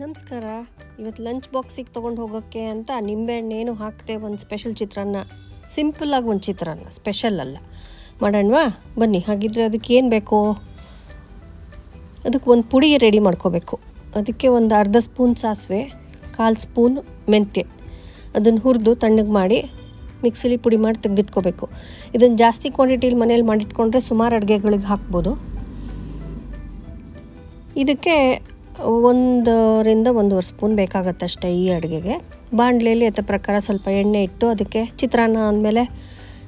ನಮಸ್ಕಾರ. ಇವತ್ತು ಲಂಚ್ ಬಾಕ್ಸಿಗೆ ತೊಗೊಂಡು ಹೋಗೋಕ್ಕೆ ಅಂತ ನಿಂಬೆಹಣ್ಣೇನು ಹಾಕ್ತೆ ಒಂದು ಸ್ಪೆಷಲ್ ಚಿತ್ರಾನ್ನ. ಸಿಂಪಲ್ಲಾಗಿ ಒಂದು ಚಿತ್ರಾನ್ನ ಸ್ಪೆಷಲ್ ಅಲ್ಲ. ಮಾಡೋಣವಾ? ಬನ್ನಿ, ಹಾಗಿದ್ರೆ ಅದಕ್ಕೆ ಏನು ಬೇಕು? ಅದಕ್ಕೆ ಒಂದು ಪುಡಿ ರೆಡಿ ಮಾಡ್ಕೋಬೇಕು. ಅದಕ್ಕೆ ಒಂದು ಅರ್ಧ ಸ್ಪೂನ್ ಸಾಸಿವೆ, ಕಾಲು ಸ್ಪೂನ್ ಮೆಂತ್ಯ. ಅದನ್ನು ಹುರಿದು ತಣ್ಣಗೆ ಮಾಡಿ ಮಿಕ್ಸಿಲಿ ಪುಡಿ ಮಾಡಿ ತೆಗೆದಿಟ್ಕೋಬೇಕು. ಇದನ್ನು ಜಾಸ್ತಿ ಕ್ವಾಂಟಿಟಿಲಿ ಮನೇಲಿ ಮಾಡಿಟ್ಕೊಂಡ್ರೆ ಸುಮಾರು ಅಡುಗೆಗಳಿಗೆ ಹಾಕ್ಬೋದು. ಇದಕ್ಕೆ ಒಂದರಿಂದ ಒಂದೂವರೆ ಸ್ಪೂನ್ ಬೇಕಾಗತ್ತೆ ಅಷ್ಟೇ ಈ ಅಡುಗೆಗೆ. ಬಾಣಲೆಯಲ್ಲಿ ಅದ್ರ ಪ್ರಕಾರ ಸ್ವಲ್ಪ ಎಣ್ಣೆ ಇಟ್ಟು ಅದಕ್ಕೆ ಚಿತ್ರಾನ್ನ ಆದಮೇಲೆ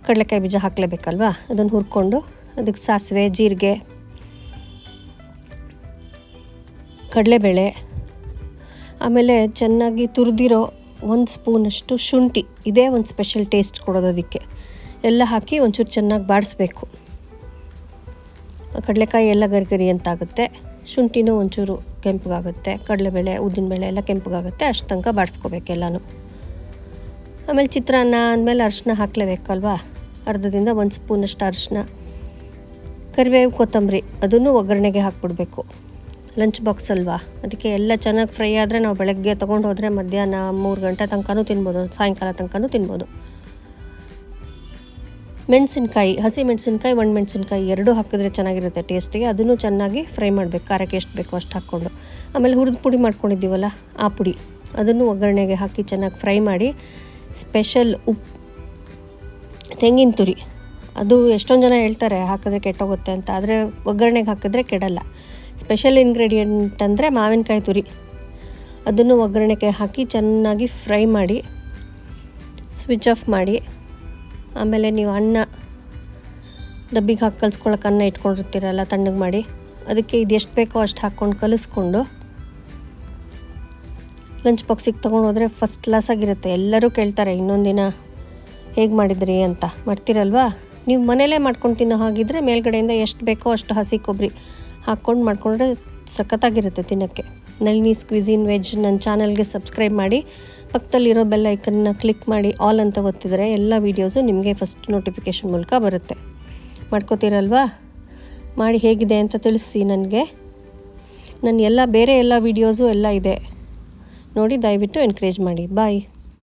ಕಡಲೆಕಾಯಿ ಬೀಜ ಹಾಕಲೇಬೇಕಲ್ವಾ? ಅದನ್ನು ಹುರ್ಕೊಂಡು ಅದಕ್ಕೆ ಸಾಸಿವೆ, ಜೀರಿಗೆ, ಕಡಲೆಬೇಳೆ, ಆಮೇಲೆ ಚೆನ್ನಾಗಿ ತುರಿದಿರೋ ಒಂದು ಸ್ಪೂನಷ್ಟು ಶುಂಠಿ. ಇದೇ ಒಂದು ಸ್ಪೆಷಲ್ ಟೇಸ್ಟ್ ಕೊಡೋದು ಅದಕ್ಕೆ. ಎಲ್ಲ ಹಾಕಿ ಒಂಚೂರು ಚೆನ್ನಾಗಿ ಬಾಡಿಸ್ಬೇಕು. ಕಡಲೆಕಾಯಿ ಎಲ್ಲ ಗರಿಗರಿ ಅಂತಾಗುತ್ತೆ ಶುಂಠಿನೂ ಒಂಚೂರು ಕೆಂಪಗಾಗುತ್ತೆ, ಕಡಲೆಬೇಳೆ ಉದ್ದಿನಬೇಳೆ ಎಲ್ಲ ಕೆಂಪಗಾಗುತ್ತೆ, ಅಷ್ಟು ತನಕ ಬಾಡಿಸ್ಕೋಬೇಕು ಎಲ್ಲನೂ. ಆಮೇಲೆ ಚಿತ್ರಾನ್ನ ಅಂದಮೇಲೆ ಅರಿಶಿನ ಹಾಕ್ಲೇಬೇಕಲ್ವಾ? ಅರ್ಧದಿಂದ ಒಂದು ಸ್ಪೂನಷ್ಟು ಅರಿಶಿನ. ಕರಿಬೇವು, ಕೊತ್ತಂಬರಿ, ಅದನ್ನು ಒಗ್ಗರಣೆಗೆ ಹಾಕ್ಬಿಡ್ಬೇಕು. ಲಂಚ್ ಬಾಕ್ಸ್ ಅಲ್ವಾ? ಅದಕ್ಕೆ ಎಲ್ಲ ಚೆನ್ನಾಗಿ ಫ್ರೈ ಆದರೆ ನಾವು ಬೆಳಗ್ಗೆ ತೊಗೊಂಡು ಹೋದರೆ ಮಧ್ಯಾಹ್ನ ಮೂರು ಗಂಟೆ ತನಕನೂ ತಿನ್ಬೋದು, ಸಾಯಂಕಾಲ ತನಕನೂ ತಿನ್ಬೋದು. ಮೆಣಸಿನ್ಕಾಯಿ, ಹಸಿ ಮೆಣಸಿನ್ಕಾಯಿ, ಒಣ ಮೆಣಸಿನ್ಕಾಯಿ ಎರಡೂ ಹಾಕಿದ್ರೆ ಚೆನ್ನಾಗಿರುತ್ತೆ ಟೇಸ್ಟಿಗೆ ಅದನ್ನು ಚೆನ್ನಾಗಿ ಫ್ರೈ ಮಾಡಬೇಕು. ಖಾರಕ್ಕೆ ಎಷ್ಟು ಬೇಕೋ ಅಷ್ಟು ಹಾಕ್ಕೊಂಡು. ಆಮೇಲೆ ಹುರಿದು ಪುಡಿ ಮಾಡ್ಕೊಂಡಿದ್ದೀವಲ್ಲ, ಆ ಪುಡಿ. ಅದನ್ನು ಒಗ್ಗರಣೆಗೆ ಹಾಕಿ ಚೆನ್ನಾಗಿ ಫ್ರೈ ಮಾಡಿ. ಸ್ಪೆಷಲ್ ಉಪ್ಪು ತೆಂಗಿನ ತುರಿ. ಅದು ಎಷ್ಟೊಂದು ಜನ ಹೇಳ್ತಾರೆ, ಹಾಕಿದ್ರೆ ಕೆಟ್ಟೋಗುತ್ತೆ ಅಂತ. ಆದರೆ ಒಗ್ಗರಣೆಗೆ ಹಾಕಿದ್ರೆ ಕೆಡಲ್ಲ. ಸ್ಪೆಷಲ್ ಇಂಗ್ರೀಡಿಯೆಂಟ್ ಅಂದರೆ ಮಾವಿನಕಾಯಿ ತುರಿ. ಅದನ್ನು ಒಗ್ಗರಣೆಗೆ ಹಾಕಿ ಚೆನ್ನಾಗಿ ಫ್ರೈ ಮಾಡಿ ಸ್ವಿಚ್ ಆಫ್ ಮಾಡಿ. ಆಮೇಲೆ ನೀವು ಅನ್ನ ಡಬ್ಬಿಗೆ ಹಾಕಿ ಕಲಿಸ್ಕೊಳಕ್ಕೆ ಅನ್ನ ಇಟ್ಕೊಂಡಿರ್ತೀರಲ್ಲ ತಣ್ಣಗೆ ಮಾಡಿ. ಅದಕ್ಕೆ ಇದು ಎಷ್ಟು ಬೇಕೋ ಅಷ್ಟು ಹಾಕ್ಕೊಂಡು ಕಲಿಸ್ಕೊಂಡು ಲಂಚ್ ಬಾಕ್ಸಿಗೆ ತೊಗೊಂಡು ಹೋದರೆ ಫಸ್ಟ್ ಕ್ಲಾಸಾಗಿರುತ್ತೆ ಎಲ್ಲರೂ ಕೇಳ್ತಾರೆ, ಇನ್ನೊಂದು ದಿನ ಹೇಗೆ ಮಾಡಿದ್ರಿ ಅಂತ. ಮಾಡ್ತೀರಲ್ವಾ? ನೀವು ಮನೇಲೇ ಮಾಡ್ಕೊಂಡು ತಿನ್ನೋ ಹಾಗಿದ್ರೆ ಮೇಲ್ಗಡೆಯಿಂದ ಎಷ್ಟು ಬೇಕೋ ಅಷ್ಟು ಹಸಿ ಕೊಬ್ಬರಿ ಹಾಕ್ಕೊಂಡು ಮಾಡ್ಕೊಂಡ್ರೆ ಸಖತ್ತಾಗಿರುತ್ತೆ ತಿನ್ನೋಕ್ಕೆ. ನಳಿನಿ ಸ್ಕ್ವಿಝಿನ್ ವೆಜ್ ನನ್ನ ಚಾನಲ್ಗೆ ಸಬ್ಸ್ಕ್ರೈಬ್ ಮಾಡಿ. ಪಕ್ಕದಲ್ಲಿರೋ ಬೆಲ್ ಐಕನ್ನ ಕ್ಲಿಕ್ ಮಾಡಿ ಆಲ್ ಅಂತ ಗೊತ್ತಿದ್ರೆ ಎಲ್ಲ ವೀಡಿಯೋಸು ನಿಮಗೆ ಫಸ್ಟ್ ನೋಟಿಫಿಕೇಷನ್ ಮೂಲಕ ಬರುತ್ತೆ. ಮಾಡ್ಕೋತೀರಲ್ವಾ? ಮಾಡಿ ಹೇಗಿದೆ ಅಂತ ತಿಳಿಸಿ ನನಗೆ. ನನ್ನ ಎಲ್ಲ, ಬೇರೆ ಎಲ್ಲ ವೀಡಿಯೋಸು ಎಲ್ಲ ಇದೆ. ನೋಡಿ ದಯವಿಟ್ಟು ಎನ್ಕರೇಜ್ ಮಾಡಿ. ಬಾಯ್